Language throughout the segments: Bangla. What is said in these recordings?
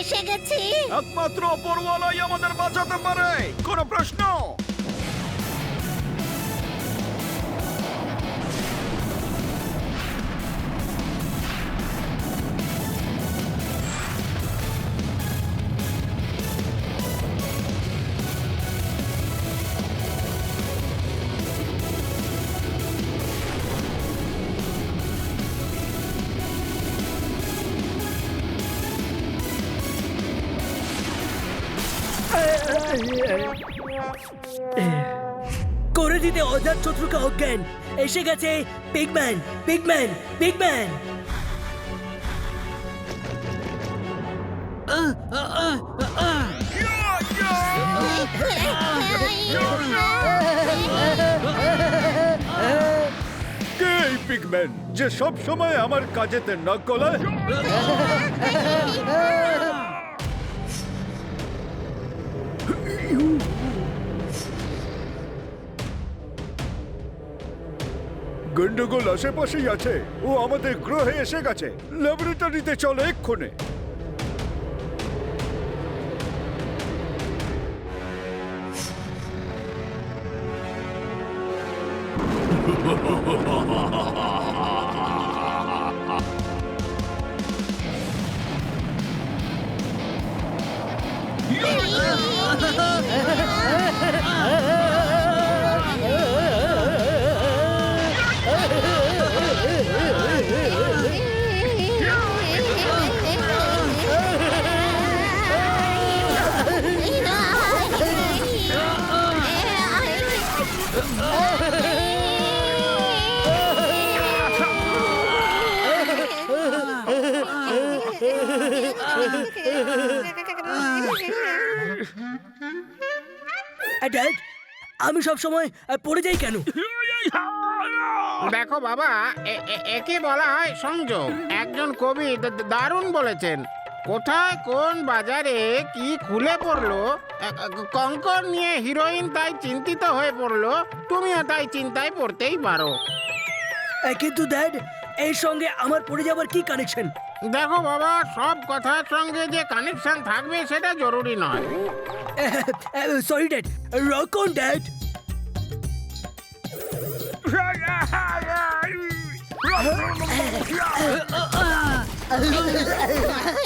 এসে গেছি। একমাত্র অপরওয়ালাই আমাদের বাঁচাতে পারে। কোনো প্রশ্ন? করে দিতে অজাত শত্রুকে অজ্ঞান। এসে গেছে পিগম্যান পিগম্যান পিগম্যান কে এই পিগম্যান যে সব সময় আমার কাজেতে নাক গলায় গন্ডগোল আশেপাশেই আছে। ও আমাদের গ্রহে এসে গেছে। ল্যাবরেটরিতে চলে এক্ষুনি। ড্যাড আমি সব সময় পড়ে যাই কেন দেখো বাবা একে বলা হয় সংযোগ একজন কবি দারুণ বলেছেন কোথায় কোন বাজারে কি খুলে পড়ল কঙ্কর নিয়ে হিরোইন তাই চিন্তিত হয়ে পড়ল তুমিও তাই চিন্তায় পড়তেই পারো কিন্তু ড্যাড এর সঙ্গে আমার পড়ে যাবার কি কানেকশন দেখো বাবা সব কথার সঙ্গে যে কানেকশন থাকবে সেটা জরুরি নয়। Sorry dad rock on dad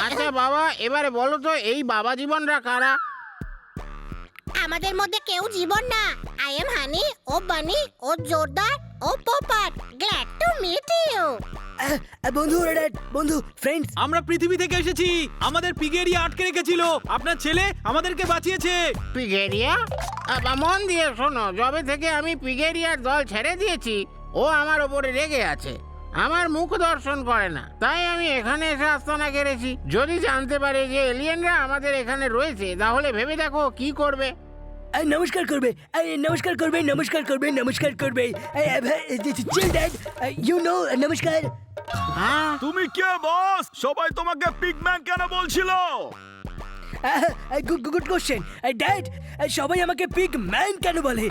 আচ্ছা বাবা এবারে বলো তো এই বাবা জীবনরা কারা? আমাদের মধ্যে কেউ জীবন না। আই এম হানি ও বানি ও জোরদার ও Popat glad to meet you বন্ধু বন্ধু ফ্রেন্ডস আমরা পৃথিবী থেকে এসেছি। আমাদের পিগেরিয়া আটকে রেখেছিল। আপনার ছেলে আমাদেরকে বাঁচিয়েছে। পিগেরিয়া? মন দিয়ে শোনো যবে থেকে আমি পিগেরিয়ার দল ছেড়ে দিয়েছি ও আমার ওপরে রেগে আছে। আমার মুখ দর্শন করে না। তাই আমি এখানে এসে আস্তানা কেড়েছি। যদি জানতে পারে যে এলিয়েনরা আমাদের এখানে রয়েছে তাহলে ভেবে দেখো কি করবে। নমস্কার করবে। নমস্কার করবে নমস্কার করবে নমস্কার করবে। ইউ নো নমস্কার। তুমি কে বস সবাই তোমাকে পিগম্যান কেন বলছিল? গুড গুড কোশ্চেন ড্যাড সবাই আমাকে পিগ ম্যান কেন বলে?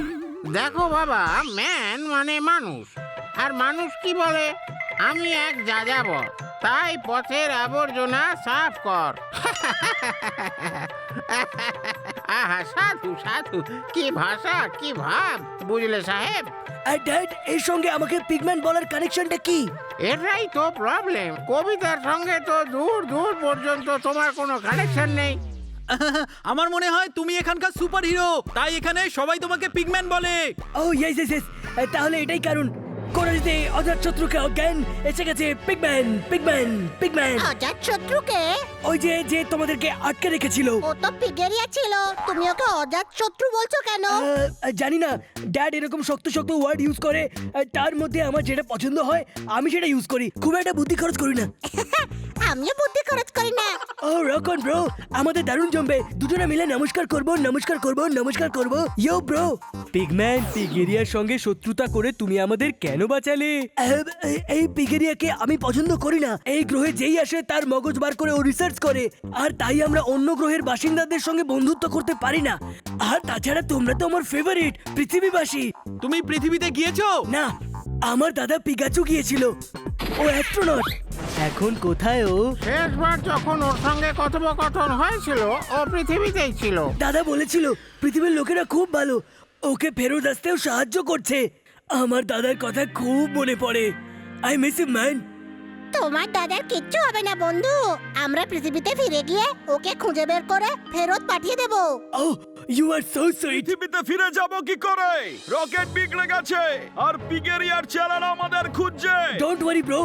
দেখো বাবা ম্যান মানে মানুষ। আর মানুষ কি বলে? আমি এক যাযাবর। তাই পথের আবর্জনা সাফ কর। আহা সাধু সাধু কি ভাষা কি ভাব বুঝলে সাহেব? আর ড্যাড এর সঙ্গে আমাকে পিগম্যান বলার কানেকশনটা কি? এটাই তো প্রবলেম কবিতার সঙ্গে তো দূর দূর পর্যন্ত তোমার কোনো কানেকশন নেই। আমার মনে হয় তুমি এখানকার সুপার হিরো তাই এখানে সবাই তোমাকে পিগম্যান বলে। ও ইয়েস ইয়েস ইয়েস তাহলে এটাই কারণ। করে দিতে অজাত শত্রুকে অজ্ঞান এসে গেছে পিগম্যান পিগম্যান পিগম্যান অজাত শত্রুকে? ওই যে যে তোমাদেরকে আটকে রেখেছিল। ও তো পিগেরিয়া ছিল। তুমি ওকে অজাত শত্রু বলছো কেন? জানি না। ড্যাড এরকম শক্ত শক্ত ওয়ার্ড ইউজ করে তার মধ্যে আমার যেটা পছন্দ হয় আমি সেটা ইউজ করি। খুব একটা বুদ্ধি খরচ করি না। আমিও বুদ্ধি খরচ করি না। ও রকন ব্রো আমাদের দারুণ জমবে। দুজনে মিলে নমস্কার করব নমস্কার করব নমস্কার করব। ইয়ো ব্রো পিগম্যান পিগেরিয়ার সঙ্গে শত্রুতা করে তুমি আমাদের কেন বাঁচালে? এই পিগেরিয়াকে আমি পছন্দ করি না। এই গ্রহে যেই আসে তার মগজ বার করে ও রিসার্চ করে। আর তাই আমরা অন্য গ্রহের বাসিন্দাদের সঙ্গে বন্ধুত্ব করতে পারি না। আর তাছাড়া তোমরা তো আমার ফেভারিট পৃথিবীবাসী। তুমি পৃথিবীতে গিয়েছো? না আমার দাদা পিগাচু গিয়েছিল। ও অ্যাস্ট্রোনট এখন কোথায় ও? শেষবার যখন ওর সঙ্গে কথোপকথন হয়েছিল ও পৃথিবীতেই ছিল। দাদা বলেছিল পৃথিবীর লোকেরা খুব ভালো। ওকে ফেরত আসতেও সাহায্য করছে। আমার দাদার কথা খুব মনে পড়ে। আই মিস ইউ ম্যান তোমার দাদার কিচ্ছু হবে না বন্ধু। আমরা পৃথিবীতে ফিরে গিয়ে ওকে খুঁজে বের করে ফেরত পাঠিয়ে দেবো। Oh you are so sweet পৃথিবীতে ফিরে যাব কি করে? রকেট বিগড়ে গেছে আর পিগেরিয়ার ছেলেরা আমাদের খুঁজছে। ডোন্ট ওয়ারি ব্রো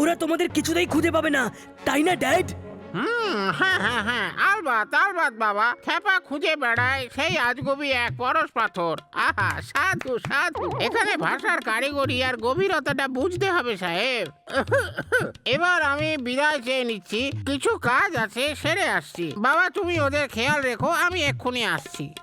ওরা তোমাদের কিছুতেই খুঁজে পাবে না। তাই না ড্যাড হুম হ্যাঁ হ্যাঁ হ্যাঁ। আলবাত আলবাত বাবা, খেপা খুঁজে বেড়ায় সেই আজগবি এক পরশ পাথর। আহা, সাধু সাধু। এখানে ভাষার কারিগরি আর গভীরতাটা বুঝতে হবে, সাহেব। এবার আমি বিদায় চেয়ে নিচ্ছি। কিছু কাজ আছে, সেরে আসছি। বাবা, তুমি ওদের খেয়াল রেখো, আমি এক্ষুনি আসছি।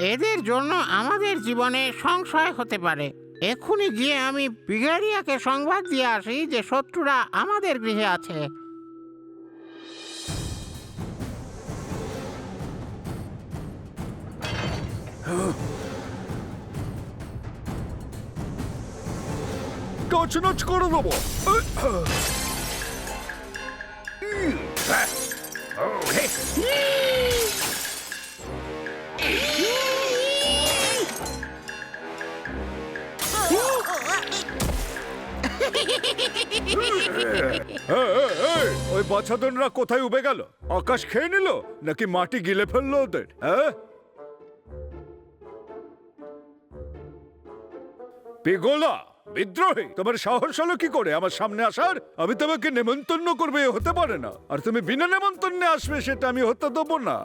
এদের জন্য আমাদের জীবনে সংশয় হতে পারে। এক্ষুনি গিয়ে আমি পিগারিয়াকে সংবাদ দিয়ে আসি যে শত্রুরা আমাদের গৃহে আছে। টচনচ করে দেবো। এই, ওই বাছাধনরা কোথায় উবে গেল? আকাশ খেয়ে নিল? নাকি মাটি গিলে ফেলল ওদের হ্যাঁ? পিগোলা বিদ্রোহী? তোমার সাহস হলো কি করে? আমার সামনে আসার? আমি তোমাকে নেমন্তন্ন করবে হতে পারে না। আর তুমি বিনা নেমন্তন্নে আসবে, সেটা আমি হতে দেবো না।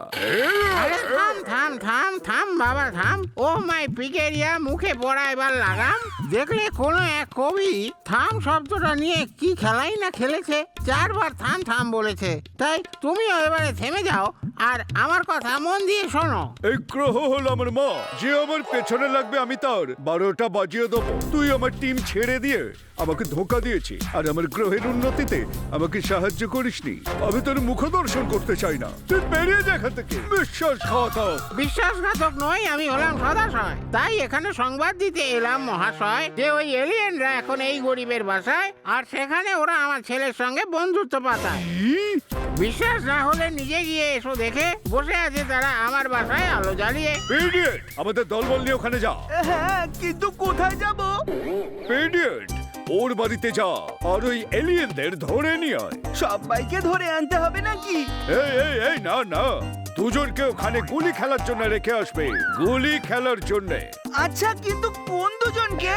থাম থাম থাম থাম, বাবা, থাম। ও মাই পিগেরিয়া মুখে পড়া এবার লাগাম। দেখলে কোনো এক কবি থাম শব্দটা নিয়ে কি খেলাই না খেলেছে? চারবার থাম থাম বলেছে। তাই তুমিও এবারে থেমে যাও। আর আমার কথা মন দিয়ে শোনো। এই গ্রহ হলো আমার মা। যে আমার পেছনে লাগবে আমি তার। বারোটা বাজিয়ে দেবো। তুই আমার টিম ছেড়ে দিয়ে আমাকে ধোকা দিয়েছি। আর আমার গ্রহের উন্নতিতে আমাকে সাহায্য করিসনি। আমি তোর মুখ দর্শন করতে চাই না। তুই বেরিয়ে এখান থেকে। বিশ্বাসঘাতক। বিশ্বাসঘাতক নয় আমি হলাম সদাশয়। তাই এখানে সংবাদ দিতে এলাম মহাশয় যে ওই এলিয়েনরা এখন এই গরিবের বাসায় আর সেখানে ওরা আমার ছেলের সঙ্গে বন্ধুত্ব পাতায় বিশ্বাস না হলে নিজে গিয়ে এসো দেখে বসে আছে তারা আমার বাসায় আলো জ্বালিয়ে! আমাদের দলবল নিয়ে ওখানে যা। হ্যাঁ কিন্তু কোথায় যাব? Idiot! ওর বাড়িতে যা আর ওই এলিয়েনদের ধরে নিয়ে আয়। সবাইকে ধরে আনতে হবে নাকি? এই এই এই না না। দুজনকে ওখানে গুলি খেলার জন্য রেখে আসবে গুলি খেলার জন্য। আচ্ছা কিন্তু কোন দুজনকে?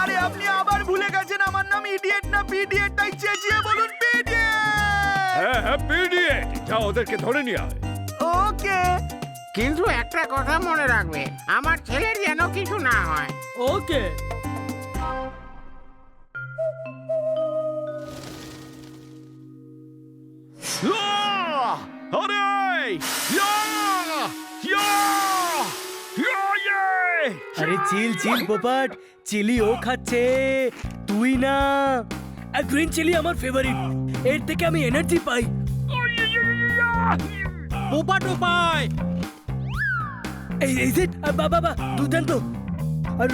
আরে আপনি আবার ভুলে গেছেন আমার নাম ইডিয়েট না পিডিয়েট তাই চেঁচিয়ে বলুন হ্যাঁ হ্যাঁ যা ওদেরকে ধরে নিয়ে আয়। ওকে। কিন্তু একটা কথা মনে রাখবে আমার ছেলের যেন কিছু না হয়। ওকে। আরে আরে চিল চিল পোপাট চিলি ও খাচ্ছে। তুই না। আর গ্রিন চিলি আমার ফেভারিট এর থেকে আমি এনার্জি পাই পোপা টোপায় এই এই যে বাবা বাবা দুর্দান্ত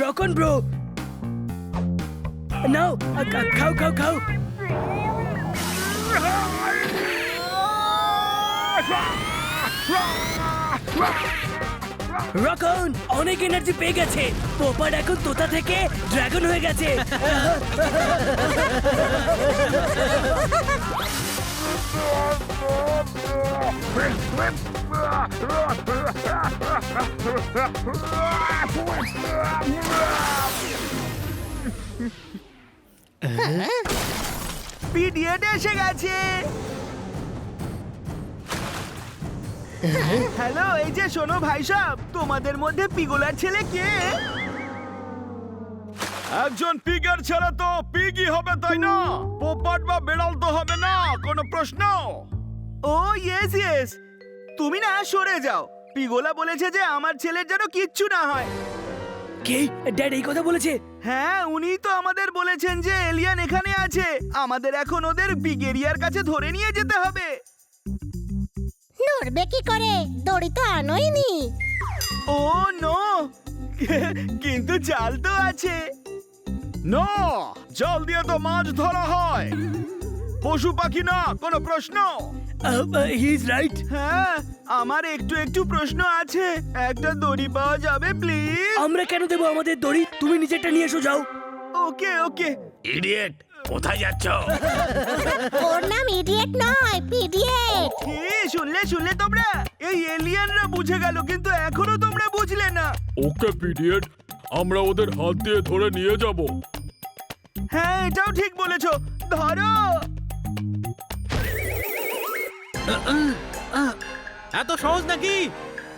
রকন ব্রো নাও আ, খা- খাও খাও খাও রকন অনেক এনার্জি পেয়ে গেছে। পোপার এখন তোতা থেকে ড্রাগন হয়ে গেছে। পিডিএড এসে গেছে। হ্যালো এই যে শোনো ভাই সাহেব তোমাদের মধ্যে পিগোলার ছেলে কে? একজন পিগার ছাড়া তো পিগই হবে তাই না? পোপাট বা বেড়াল তো হবে না কোনো প্রশ্ন? ও ইয়েস ইয়েস তুমি না সরে যাও। পিগোলা বলেছে যে আমার ছেলের যেন কিচ্ছু না হয়। কে? ড্যাড এই কথা বলেছে? হ্যাঁ উনি তো আমাদের বলেছেন যে এলিয়ান এখানে আছে। আমাদের এখন ওদের বিগেরিয়ার কাছে ধরে নিয়ে যেতে হবে। নড়বে কি করে। দড়ি তো আনোই নি ও নো। কিন্তু জাল তো আছে। না জল দিয়ে তো মাছ ধরা হয়। পশু পাখি না কোনো প্রশ্ন? হি ইজ রাইট হ্যাঁ আমার একটু একটু প্রশ্ন আছে। একটা দড়ি পাওয়া যাবে প্লিজ আমরা কেন দেবো আমাদের দড়ি? তুমি নিজেরটা নিয়ে এসো যাও। ওকে ওকে। ইডিয়েট কোথায় যাচ্ছ? ওর নাম ইডিয়েট নয় পিডিয়েট কি? শুনলে শুনলে তোমরা? এই এলিয়ানরা বুঝে গেল কিন্তু এখনও তোমরা বুঝলে না। ওকে পিডিয়েট আমরা ওদের হাত দিয়ে ধরে নিয়ে যাব। হ্যাঁ এটাও ঠিক বলেছ। ধরো। এত সহজ নাকি?